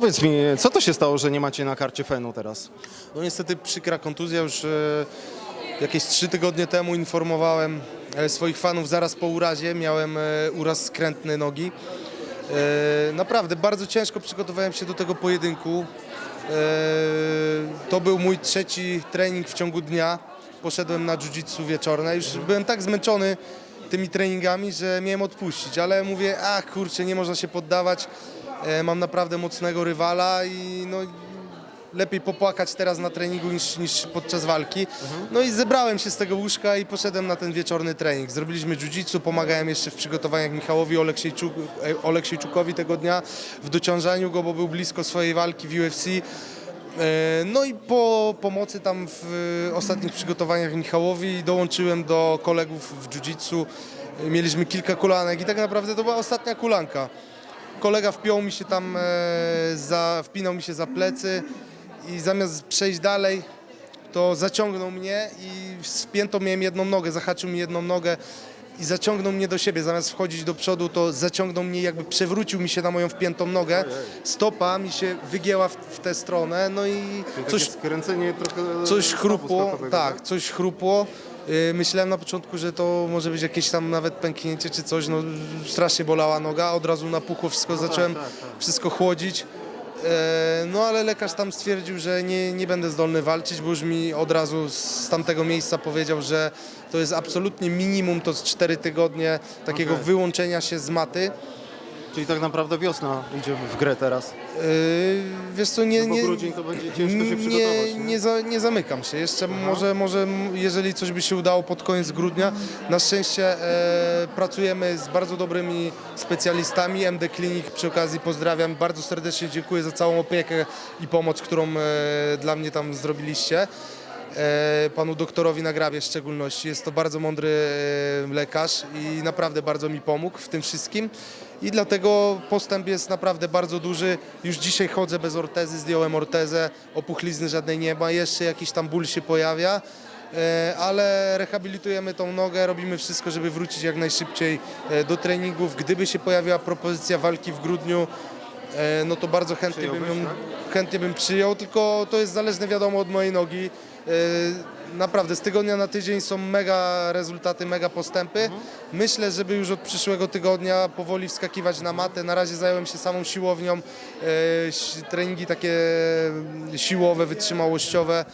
Powiedz mi, co to się stało, że nie macie na karcie fenu teraz? No niestety przykra kontuzja już e, jakieś trzy tygodnie temu informowałem e, swoich fanów zaraz po urazie. Miałem e, uraz skrętny nogi. E, naprawdę bardzo ciężko przygotowałem się do tego pojedynku. E, to był mój trzeci trening w ciągu dnia. Poszedłem na jiu-jitsu wieczorne. Już byłem tak zmęczony tymi treningami, że miałem odpuścić, ale mówię, a kurczę, nie można się poddawać. E, mam naprawdę mocnego rywala i no, lepiej popłakać teraz na treningu niż, niż podczas walki. No i zebrałem się z tego łóżka i poszedłem na ten wieczorny trening. Zrobiliśmy jiu-jitsu, pomagałem jeszcze w przygotowaniach Michałowi Oleksiejczuk, e, Oleksiejczukowi tego dnia w dociążaniu go, bo był blisko swojej walki w UFC. E, No i po pomocy tam w e, ostatnich przygotowaniach Michałowi dołączyłem do kolegów w jiu-jitsu. E, Mieliśmy kilka kulanek i tak naprawdę to była ostatnia kulanka. Kolega wpiął mi się tam, e, za, wpinał mi się za plecy i zamiast przejść dalej, to zaciągnął mnie i spięto miałem jedną nogę, zahaczył mi jedną nogę i zaciągnął mnie do siebie. Zamiast wchodzić do przodu, to zaciągnął mnie, jakby przewrócił mi się na moją wpiętą nogę. Stopa mi się wygięła w, w tę stronę, no i coś, skręcenie trochę... coś stawu chrupło, skokowego, tak, coś chrupło. Yy, Myślałem na początku, że to może być jakieś tam nawet pęknięcie czy coś, no strasznie bolała noga, od razu napuchło wszystko, zacząłem tak, tak. wszystko chłodzić. E, No ale lekarz tam stwierdził, że nie, nie będę zdolny walczyć, bo już mi od razu z tamtego miejsca powiedział, że to jest absolutnie minimum, to z 4 tygodnie takiego Okej. wyłączenia się z maty. Czyli tak naprawdę wiosna idzie w grę teraz. Yy, Wiesz co, nie, bo nie, grudzień to będzie ciężko się przygotować, nie, nie? nie, za, nie zamykam się. Jeszcze może, może m- jeżeli coś by się udało pod koniec grudnia. Na szczęście e, pracujemy z bardzo dobrymi specjalistami. MD Clinic przy okazji pozdrawiam. Bardzo serdecznie dziękuję za całą opiekę i pomoc, którą e, dla mnie tam zrobiliście. E, panu doktorowi Nagrabie w szczególności. Jest to bardzo mądry e, lekarz i naprawdę bardzo mi pomógł w tym wszystkim. I dlatego postęp jest naprawdę bardzo duży. Już dzisiaj chodzę bez ortezy, zdjąłem ortezę, opuchlizny żadnej nie ma, jeszcze jakiś tam ból się pojawia. E, Ale rehabilitujemy tą nogę, robimy wszystko, żeby wrócić jak najszybciej do treningów. Gdyby się pojawiła propozycja walki w grudniu, no to bardzo chętnie bym, ją, Przyjąłbyś, chętnie bym przyjął, tylko to jest zależne wiadomo od mojej nogi. E, Naprawdę z tygodnia na tydzień są mega rezultaty, mega postępy. Myślę, żeby już od przyszłego tygodnia powoli wskakiwać na matę. Na razie zająłem się samą siłownią, ś- treningi takie siłowe, wytrzymałościowe.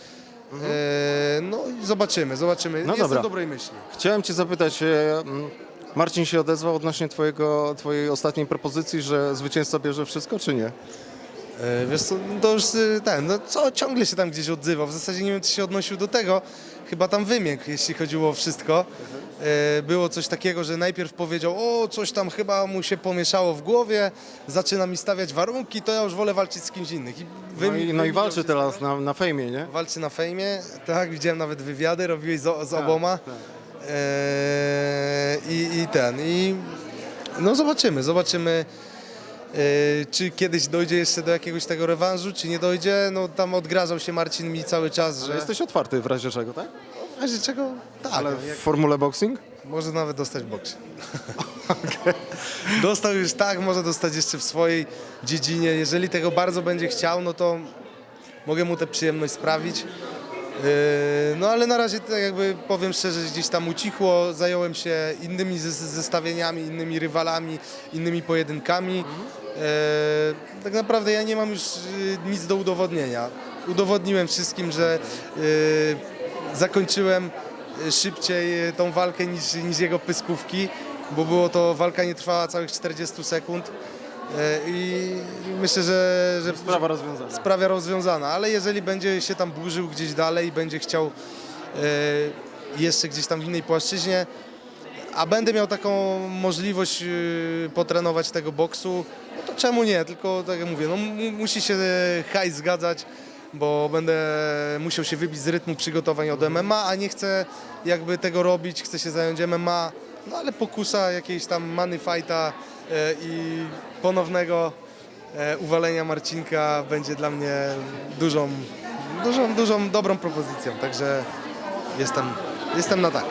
E, No i zobaczymy, zobaczymy. No Jestem dobra. dobrej myśli. Chciałem cię zapytać, e, mm, Marcin się odezwał odnośnie twojego, twojej ostatniej propozycji, że zwycięzca bierze wszystko, czy nie? E, Wiesz co, no to już y, ten, no co, ciągle się tam gdzieś odzywał. W zasadzie nie wiem, czy się odnosił do tego. Chyba tam wymiękł, jeśli chodziło o wszystko. E, Było coś takiego, że najpierw powiedział, o, coś tam chyba mu się pomieszało w głowie, zaczyna mi stawiać warunki, to ja już wolę walczyć z kimś innym. I No i, no i walczy teraz na, na fejmie, nie? Walczy na fejmie, tak, widziałem nawet wywiady, robiłeś z, z oboma. E, i, I ten, i no zobaczymy, zobaczymy. E, Czy kiedyś dojdzie jeszcze do jakiegoś tego rewanżu, czy nie dojdzie? No tam odgrażał się Marcin mi cały czas, że Że jesteś otwarty w razie czego, tak? w razie czego tak, Ale w jak, formule boxing? może nawet dostać boks. Dostał już tak, może dostać jeszcze w swojej dziedzinie. Jeżeli tego bardzo będzie chciał, no to mogę mu tę przyjemność sprawić. Yy, No ale na razie tak jakby powiem szczerze, gdzieś tam ucichło, zająłem się innymi zes- zestawieniami, innymi rywalami, innymi pojedynkami. Yy, Tak naprawdę ja nie mam już yy, nic do udowodnienia. Udowodniłem wszystkim, że yy, zakończyłem szybciej tą walkę niż, niż jego pyskówki, bo było to walka nie trwała całych 40 sekund. I myślę, że, że Sprawa rozwiązana. sprawia rozwiązana, ale jeżeli będzie się tam burzył gdzieś dalej i będzie chciał e, jeszcze gdzieś tam w innej płaszczyźnie, a będę miał taką możliwość e, potrenować tego boksu, czemu nie? Tylko tak jak mówię, no, mu- musi się hajs zgadzać, bo będę musiał się wybić z rytmu przygotowań od MMA, a nie chcę jakby tego robić, chcę się zająć MMA, no ale pokusa jakiejś tam money fighta e, i ponownego e, uwalenia Marcinka będzie dla mnie dużą, dużą, dużą, dobrą propozycją, także jestem, jestem na tak.